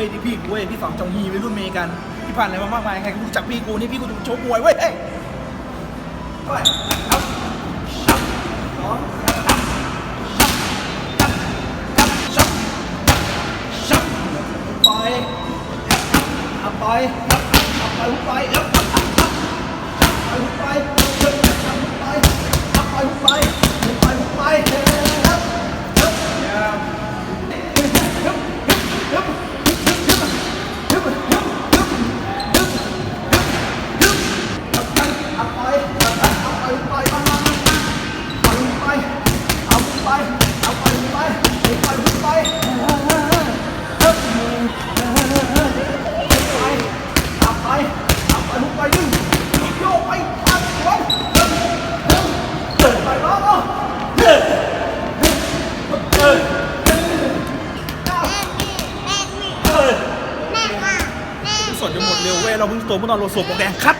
ฮ้ยนี่พี่กูเว้ยพี่สองจองฮีไปรุ่นเมกันพี่ผ่านอะไรมามากมายใครก็รู้จักพี่กูนี่พี่กูจะโชว์มวยเว้ยเฮ้ยไปเอาชับสองชับชับไปเอาไปเอาไปไปเอาไปไป สดจะหมดเร็วเว้ยเราเพิ่งตัวเมื่อตอนเราสวมหมวกแดงคัด